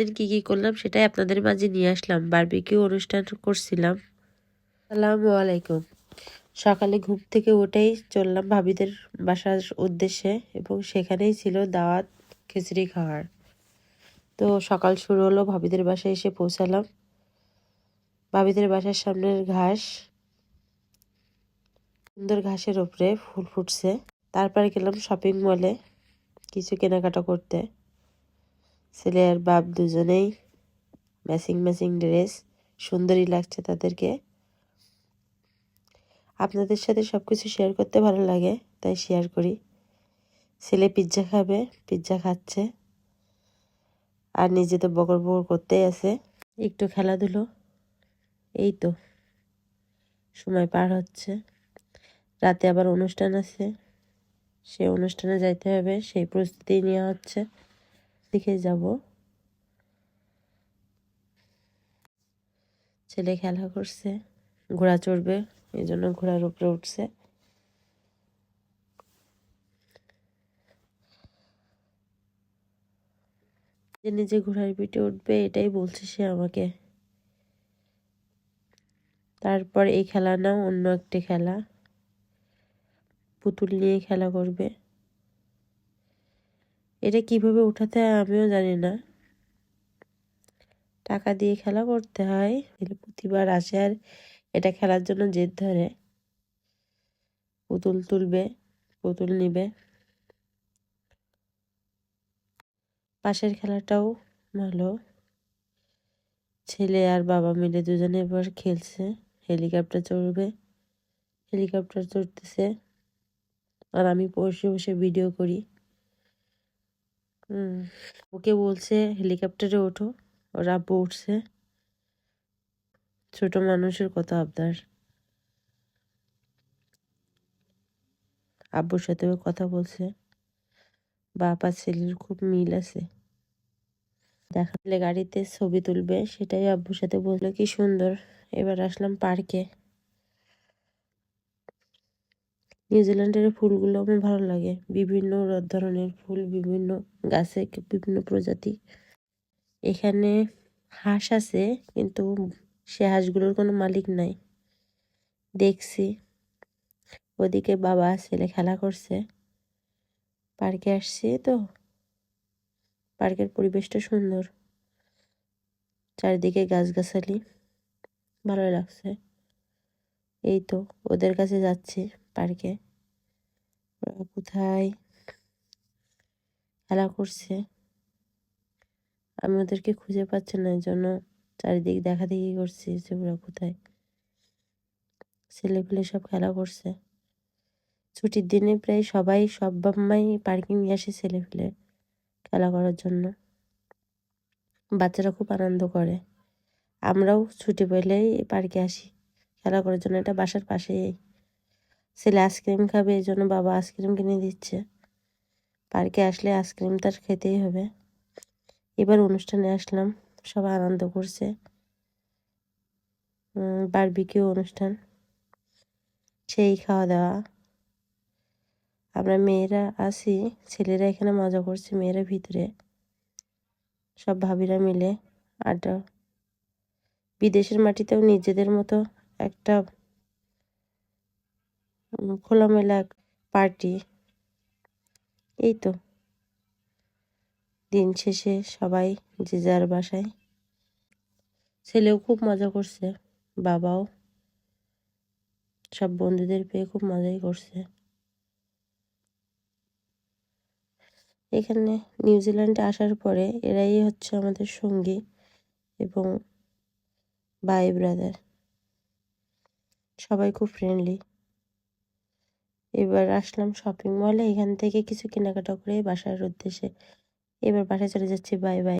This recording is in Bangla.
দিন কি কি করলাম সেটাই আপনাদের মাঝে নিয়ে আসলাম। বারবিকিউ অনুষ্ঠান করছিলাম। আসসালামু আলাইকুম। সকালে ঘুম থেকে উঠেই চললাম ভাবিদের বাসার উদ্দেশ্যে এবং সেখানেই ছিল দাওয়াত খিচড়ি খাওয়ার। তো সকাল শুরু হলো, ভাবিদের বাসায় এসে পৌঁছালাম। ভাবিদের বাসার সামনের ঘাস, সুন্দর ঘাসের ওপরে ফুল ফুটছে। তারপরে গেলাম শপিং মলে কিছু কেনাকাটা করতে। ছেলে আর বাপ দুজনেই ম্যাচিং ম্যাচিং ড্রেস, সুন্দরই লাগছে তাদেরকে। আপনাদের সাথে সব কিছু শেয়ার করতে ভালো লাগে, তাই শেয়ার করি। ছেলে পিৎজা খাবে পিৎজা খাচ্ছে। আর নিজে তো বকর বকর করতেই আছে। একটু খেলাধুলো, এই তো। সময় পার হচ্ছে। রাতে আবার অনুষ্ঠান আছে। সে অনুষ্ঠানে যাইতে হবে, সেই প্রস্তুতি নেওয়া হচ্ছে। দিকে যাব। ছেলে খেলা করছে, ঘোড়া চড়বে, এই জন্য ঘোড়ার উপরে উঠছে। যে নিজে ঘোড়ার পিঠে উঠবে, এটাই বলছে সে আমাকে। তারপর এই খেলা নাও, অন্য একটি খেলা। পুতুল নিয়ে খেলা করবে। এটা কীভাবে উঠাতে হয় আমিও জানি না। টাকা দিয়ে খেলা করতে হয়। প্রতিবার আসে আর এটা খেলার জন্য জেদ ধরে। পুতুল তুলবে, পুতুল নিবে। পাশের খেলাটাও ভালো। ছেলে আর বাবা মিলে দুজনে এবার খেলছে। হেলিকপ্টার চড়বে, হেলিকপ্টার চড়তেছে। আর আমি বসে বসে ভিডিও করি। ওকে বলছে হেলিকপ্টারে ওঠো, ওর আব্বু উঠছে। ছোট মানুষের কত আবদার। আব্বুর সাথেও কথা বলছে। বাপ আর ছেলের খুব মিল আছে। দেখালে গাড়িতে ছবি তুলবে, সেটাই আব্বুর সাথে বলল কি সুন্দর, এবার আসলাম পার্কে নিউজিল্যান্ডের ফুলগুলো আমার ভালো লাগে। বিভিন্ন ধরনের ফুল, বিভিন্ন গাছে বিভিন্ন প্রজাতি। এখানে হাঁস আছে, কিন্তু সে হাঁসগুলোর কোনো মালিক নাই। দেখছি। ওদিকে বাবা ছেলে খেলা করছে। পার্কে আসছি তো। পার্কের পরিবেশটা সুন্দর। চারিদিকে গাছগাছালি। ভালো লাগছে। এই তো, ওদের কাছে যাচ্ছি। পার্কে। কোথায়? খেলা করছে। আমি ওদেরকে খুঁজে পাচ্ছি না, এই জন্য চারিদিক দেখা দেখি করছি যে ওরা কোথায়। ছেলেপুলে সব খেলা করছে। ছুটির দিনে প্রায় সবাই, সব বাম্মাই পার্কে নিয়ে আসে ছেলেপুলে খেলা করার জন্য। বাচ্চারা খুব আনন্দ করে। আমরাও ছুটি পেলেই পার্কে আসি। খেলা করার জন্য এটা বাসার পাশেই। ছেলে আইসক্রিম খাবে, এই জন্য বাবা আইসক্রিম কিনে দিচ্ছে। পার্কে আসলে আইসক্রিম তার খেতেই হবে। এবার অনুষ্ঠানে আসলাম সবাই আনন্দ করছে। বারবিকিউ অনুষ্ঠান, সেই খাওয়া দাওয়া আমরা মেয়েরা আসি ছেলেরা এখানে মজা করছে, মেয়েরা ভিতরে। সব ভাবিরা মিলে আড্ডা। বিদেশের মাটিতেও নিজেদের মতো একটা খোলামেলা পার্টি এই তো। দিন শেষে সবাই যে যার বাসায়। ছেলেও খুব মজা করছে, বাবাও। সব বন্ধুদের পেয়ে খুব মজাই করছে। এখানে নিউজিল্যান্ডে আসার পরে এরাই হচ্ছে আমাদের সঙ্গী এবং ভাই ব্রাদার সবাই খুব ফ্রেন্ডলি এবার আসলাম শপিং মলে এখান থেকে কিছু কেনাকাটা করে বাসার উদ্দেশ্যে। এবার বাসায় চলে যাচ্ছি বাই বাই